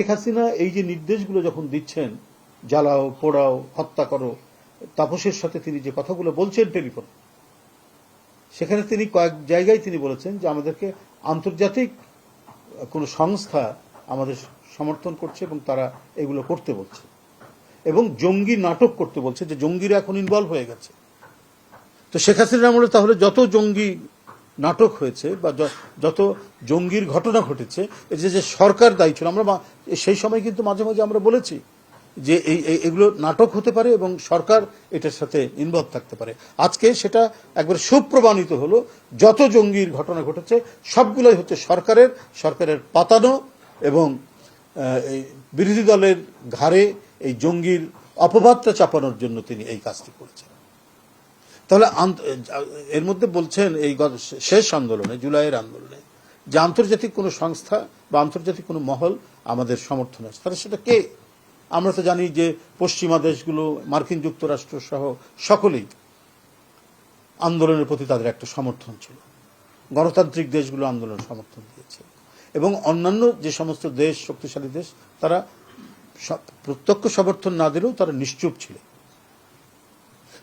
শেখ হাসিনা এই যে নির্দেশগুলো যখন দিচ্ছেন, জ্বালাও, পোড়াও, হত্যা করো, তাপসের সাথে তিনি যে কথাগুলো বলছেন টেলিফোন, সেখানে তিনি কয়েক জায়গায় তিনি বলেছেন যে আমাদেরকে আন্তর্জাতিক কোনো সংস্থা আমাদের সমর্থন করছে এবং তারা এগুলো করতে বলছে। এবং জঙ্গি নাটক করতে বলছে যে জঙ্গিরা এখন ইনভলভ হয়ে গেছে। তো শেখ হাসিনা আমলে তাহলে যত জঙ্গি নাটক হয়েছে বা যত জঙ্গির ঘটনা ঘটেছে যে যে সরকার দায়ী ছিল, আমরা সেই সময় কিন্তু মাঝে মাঝে আমরা বলেছি যে এই এগুলো নাটক হতে পারে এবং সরকার এটার সাথে ইনভলভ থাকতে পারে। আজকে সেটা একবার সুপ্রমাণিত হলো, যত জঙ্গির ঘটনা ঘটেছে, সবগুলোই হচ্ছে সরকারের সরকারের পাতানো এবং বিরোধী দলের ঘাড়ে এই জঙ্গির অপবাদটা চাপানোর জন্য তিনি এই কাজটি করেছেন। তাহলে এর মধ্যে বলছেন এই শেষ আন্দোলনে, জুলাইয়ের আন্দোলনে, যে আন্তর্জাতিক কোনো সংস্থা বা আন্তর্জাতিক কোনো মহল আমাদের সমর্থন আছে। তাহলে সেটা কে? আমরা তো জানি যে পশ্চিমা দেশগুলো, মার্কিন যুক্তরাষ্ট্র সহ সকলেই আন্দোলনের প্রতি তাদের একটা সমর্থন ছিল। গণতান্ত্রিক দেশগুলো আন্দোলন সমর্থন দিয়েছে। এবং অন্যান্য যে সমস্ত দেশ, শক্তিশালী দেশ, তারা প্রত্যক্ষ সমর্থন না দিলেও তারা নিশ্চুপ ছিল।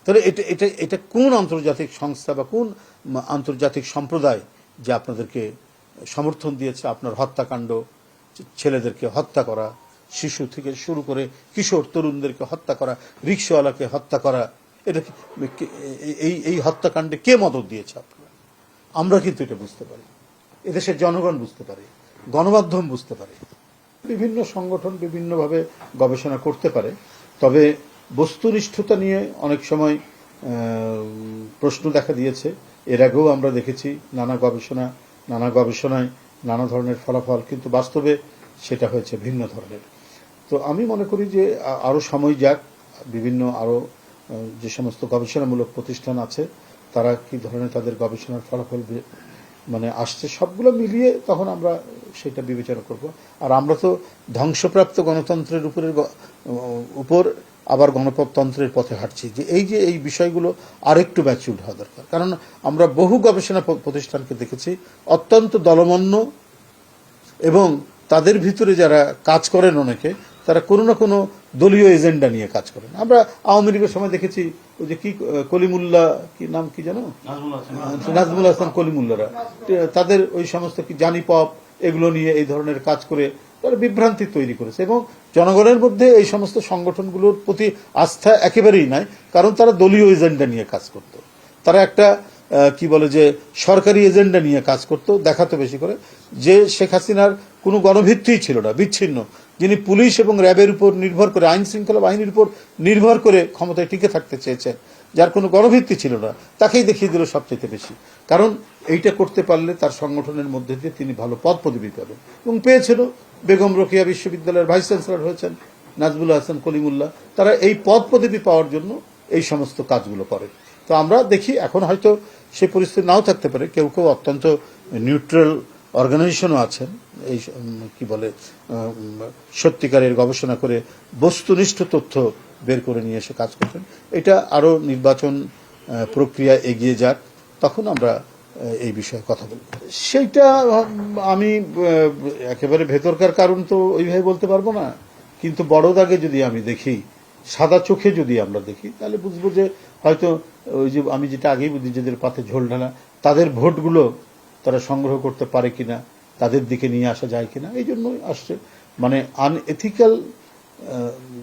তাহলে এটা এটা এটা কোন আন্তর্জাতিক সংস্থা বা কোন আন্তর্জাতিক সম্প্রদায় যে আপনাদেরকে সমর্থন দিয়েছে? আপনার হত্যাকাণ্ড, ছেলেদেরকে হত্যা করা, শিশু থেকে শুরু করে কিশোর তরুণদেরকে হত্যা করা, রিক্সাওয়ালাকে হত্যা করা, এটা এই- এই হত্যাকাণ্ডে কে মদত দিয়েছে আপনারা? আমরা কিন্তু এটা বুঝতে পারি। এদেশের জনগণ বুঝতে পারে, গণমাধ্যম বুঝতে পারে। বিভিন্ন সংগঠন বিভিন্নভাবে গবেষণা করতে পারে। তবে বস্তুনিষ্ঠতা নিয়ে অনেক সময় প্রশ্ন দেখা দিয়েছে। এর আগেও আমরা দেখেছি নানা গবেষণা, নানা গবেষণায় নানা ধরনের ফলাফল, কিন্তু বাস্তবে সেটা হয়েছে ভিন্ন ধরনের। তো আমি মনে করি যে আরও সময় যাক, বিভিন্ন আরও যে সমস্ত গবেষণামূলক প্রতিষ্ঠান আছে, তারা কি ধরনের তাদের গবেষণার ফলাফল মানে আসছে, সবগুলো মিলিয়ে তখন আমরা সেটা বিবেচনা করব। আর আমরা তো ধ্বংসপ্রাপ্ত গণতন্ত্রের উপরের উপর আবার গণতন্ত্রের পথে হাঁটছি। যে এই যে এই বিষয়গুলো আরেকটু ম্যাচিউর হওয়া দরকার। কারণ আমরা বহু গবেষণা প্রতিষ্ঠানকে দেখেছি অত্যন্ত দলমন্ন এবং তাদের ভিতরে যারা কাজ করেন অনেকে তারা কোনো না কোনো দলীয় এজেন্ডা নিয়ে কাজ করেন। আমরা আওয়ামী লীগের সময় দেখেছি ওই যে কি কলিমুল্লা কি নাম কি জানো? নাজমুল হাসান। কলিমুল্লারা। তাদের ওই সমস্ত কি জানি পপ এগুলো নিয়ে এই ধরনের কাজ করে তারা বিভ্রান্তি তৈরি করেছে। এবং জনগণের মধ্যে এই সমস্ত সংগঠনগুলোর প্রতি আস্থা একেবারেই নাই, কারণ তারা দলীয় এজেন্ডা নিয়ে কাজ করত। তারা একটা কি বলে যে, সরকারি এজেন্ডা নিয়ে কাজ করত, দেখাতো বেশি করে, যে শেখ হাসিনার কোনো গণভিত্তিই ছিল না, বিচ্ছিন্ন। যিনি পুলিশ এবং র্যাবের উপর নির্ভর করে আইন শৃঙ্খলা বাহিনীর উপর নির্ভর করে ক্ষমতায় টিকে থাকতে চেয়েছেন যার কোনো গণভিত্তি ছিল না, তাকেই দেখিয়ে দিল সবচেয়ে বেশি। কারণ এইটা করতে পারলে তার সংগঠনের মধ্যে দিয়ে তিনি ভালো পদ পদবি পাবেন। এবং পেয়েছিল বেগম রোকেয়া বিশ্ববিদ্যালয়ের ভাইস চ্যান্সেলর হয়েছেন নাজবুল হাসান, কলিমুল্লাহ। তারা এই পদ পদবি পাওয়ার জন্য এই সমস্ত কাজগুলো করেন। তো আমরা দেখি এখন হয়তো সে পরিস্থিতি নাও থাকতে পারে। কেউ কেউ অত্যন্ত নিউট্রাল অর্গানাইজেশনও আছেন। এই কি বলে সত্যিকারের গবেষণা করে বস্তুনিষ্ঠ তথ্য বের করে নিয়ে এসে কাজ করছেন। এটা আরও নির্বাচন প্রক্রিয়া এগিয়ে যাক, তখন আমরা এই বিষয়ে কথা বলব। সেইটা আমি একেবারে ভেতরকার কারণ তো ওইভাবে বলতে পারব না। কিন্তু বড় দাগে যদি আমি দেখি, সাদা চোখে যদি আমরা দেখি, তাহলে বুঝব যে হয়তো ওই যে আমি যেটা আগেই বুঝি নিজেদের পাতে ঝোল ঢালা, তাদের ভোটগুলো তারা সংগ্রহ করতে পারে কিনা, তাদের দিকে নিয়ে আসা যায় কিনা, এই জন্যই আসছে। মানে আনএথিক্যাল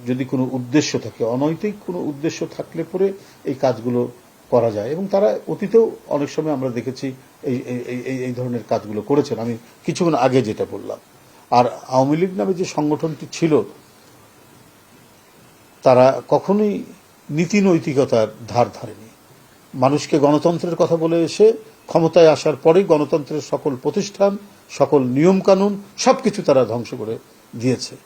যদি কোনো উদ্দেশ্য থাকে, অনৈতিক কোনো উদ্দেশ্য থাকলে পরে এই কাজগুলো করা যায়। এবং তারা অতীতেও অনেক সময় আমরা দেখেছি এই, এই- ধরনের কাজগুলো করেছেন। আমি কিছুক্ষণ আগে যেটা বললাম। আর আওয়ামী লীগ নামে যে সংগঠনটি ছিল, তারা কখনোই নীতি নৈতিকতার ধার ধারেনি। মানুষকে গণতন্ত্রের কথা বলে এসে ক্ষমতায় আসার পরেই গণতন্ত্রের সকল প্রতিষ্ঠান, সকল নিয়মকানুন সবকিছু তারা ধ্বংস করে দিয়েছে।